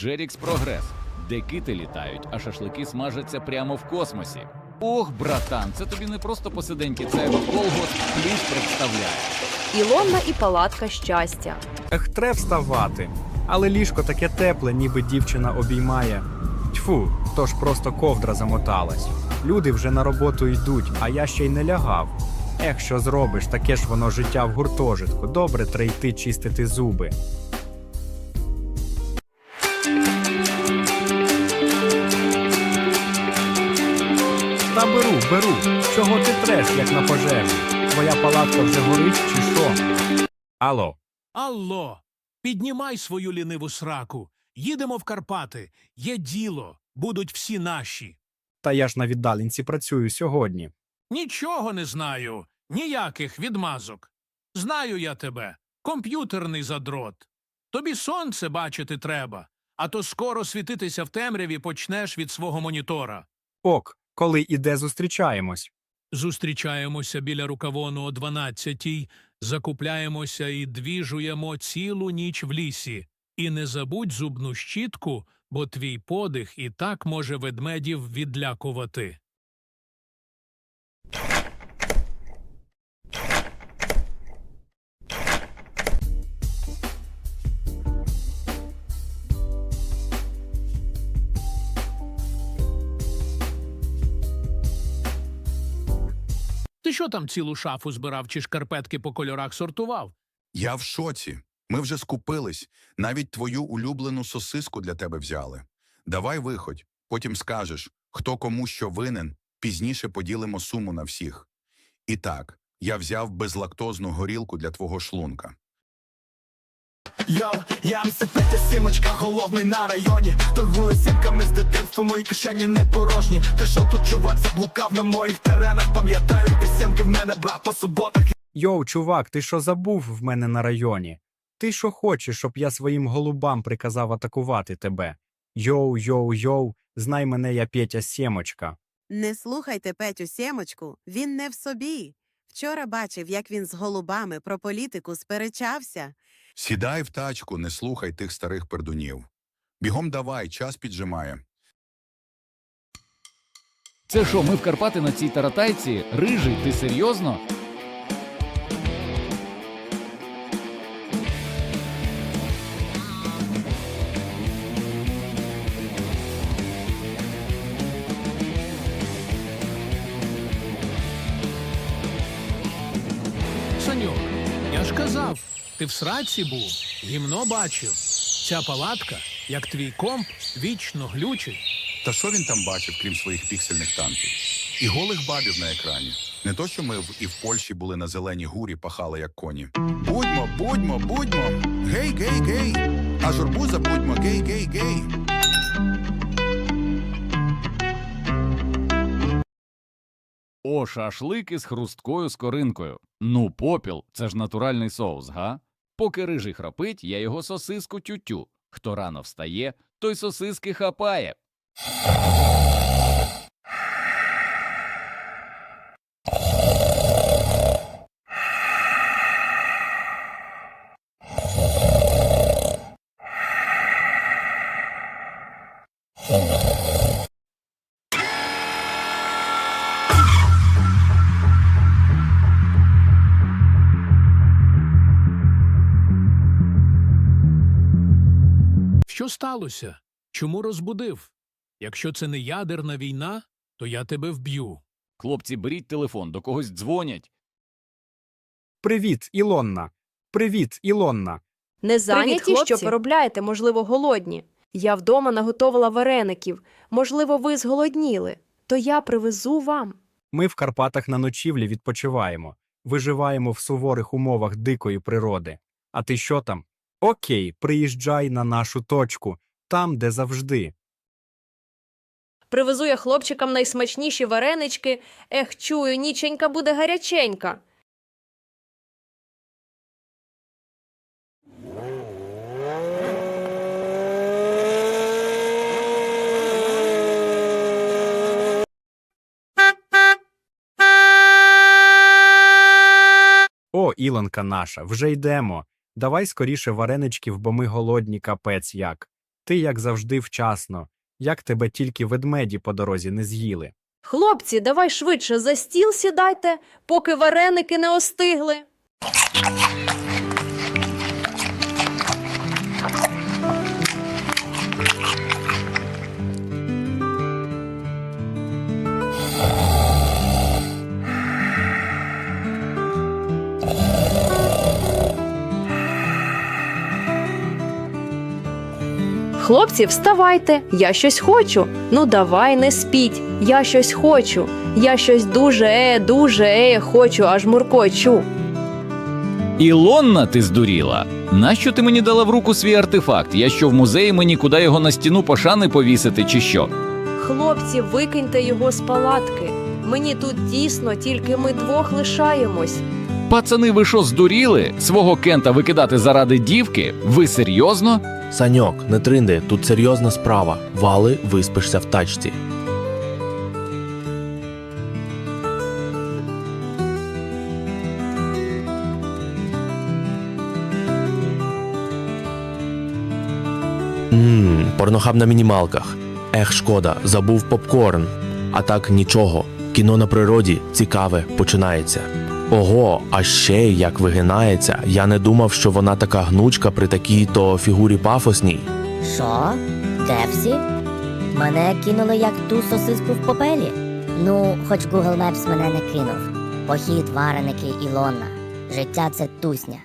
Джерікс Прогрес, де кити літають, а шашлики смажаться прямо в космосі. Ох, братан, це тобі не просто посиденьки, це колгосп плюс представляє. Ілонна і палатка щастя. Ех, тре вставати. Але ліжко таке тепле, ніби дівчина обіймає. Тьфу, то ж просто ковдра замоталась. Люди вже на роботу йдуть, а я ще й не лягав. Ех, що зробиш, таке ж воно життя в гуртожитку. Добре тре йти чистити зуби. Та беру, беру. Чого ти треш, як на пожежі? Твоя палатка вже горить чи що? Алло. Алло, піднімай свою ліниву сраку. Їдемо в Карпати. Є діло, будуть всі наші. Та я ж на віддаленці працюю сьогодні. Нічого не знаю, ніяких відмазок. Знаю я тебе, комп'ютерний задрот. Тобі сонце бачити треба, а то скоро світитися в темряві почнеш від свого монітора. Ок, коли і де зустрічаємось. Зустрічаємося біля рукавону о 12-й, закупляємося і двіжуємо цілу ніч в лісі. І не забудь зубну щітку, бо твій подих і так може ведмедів відлякувати. Ти що там цілу шафу збирав чи шкарпетки по кольорах сортував? Я в шоці. Ми вже скупились. Навіть твою улюблену сосиску для тебе взяли. Давай виходь, потім скажеш, хто кому що винен, пізніше поділимо суму на всіх. І так, я взяв безлактозну горілку для твого шлунка. Йо, я Петя Сімочка, головний на районі Торгую сітками з дитинства, мої кишені не порожні Ти що тут чувак заблукав на моїх теренах Пам'ятаю пісенки в мене брат по суботах Йоу, чувак, ти що забув в мене на районі? Ти що хочеш, щоб я своїм голубам приказав атакувати тебе? Йоу, йоу, йоу, знай мене я Петя Сємочка. Не слухайте Петю Сємочку, він не в собі. Вчора бачив, як він з голубами про політику сперечався. Сідай в тачку, не слухай тих старих пердунів. Бігом давай, час піджимає. Це що, ми в Карпати на цій таратайці? Рижий, ти серйозно? Ти в сраці був, гімно бачив. Ця палатка, як твій комп, вічно глючить. Та що він там бачив, крім своїх піксельних танків? І голих бабів на екрані. Не то, що ми в, і в Польщі були на зеленій гурі, пахали як коні. Будьмо, будьмо, будьмо! Гей, гей, гей! А журбу забудьмо, гей, гей, гей! О, шашлики з хрусткою скоринкою. Ну, попіл, це ж натуральний соус, га? Поки рижий храпить, я його сосиску тютю. Хто рано встає, той сосиски хапає. Що сталося? Чому розбудив? Якщо це не ядерна війна, то я тебе вб'ю. Хлопці, беріть телефон, до когось дзвонять. Привіт, Ілонна. Привіт, Ілонна. Не зайняті, хлопці. що поробляєте, можливо, голодні. Я вдома наготовила вареників. Можливо, ви зголодніли. То я привезу вам. Ми в Карпатах на ночівлі відпочиваємо, виживаємо в суворих умовах дикої природи. А ти що там? Окей, приїжджай на нашу точку, там, де завжди. Привезу я хлопчикам найсмачніші варенички. Ех, чую, ніченька буде гаряченька. О, Ілонка наша, вже йдемо. Давай скоріше вареничків, бо ми голодні, капець як. Ти, як завжди, вчасно, як тебе тільки ведмеді по дорозі не з'їли. Хлопці, давай швидше за стіл сідайте, поки вареники не остигли. Хлопці, вставайте, я щось хочу. Ну давай, не спіть. Я щось хочу. Я щось дуже, е, дуже, е, хочу, аж муркочу. Ілонна, ти здуріла. Нащо ти мені дала в руку свій артефакт? Я що в музеї мені куди його на стіну пошани повісити, чи що? Хлопці, викиньте його з палатки. Мені тут тісно, тільки ми двох лишаємось. Пацани, ви що здуріли? Свого кента викидати заради дівки? Ви серйозно? Саньок, не тринди, тут серйозна справа. Вали, виспишся в тачці. Ммм, порнохаб на мінімалках. Ех, шкода, забув попкорн. А так нічого. Кіно на природі цікаве починається. Ого, а ще як вигинається. Я не думав, що вона така гнучка при такій то фігурі пафосній. Що? Де всі? Мене кинули як ту сосиску в попелі. Ну, хоч Google Maps мене не кинув. Похід, вареники, Ілона. Життя це тусня.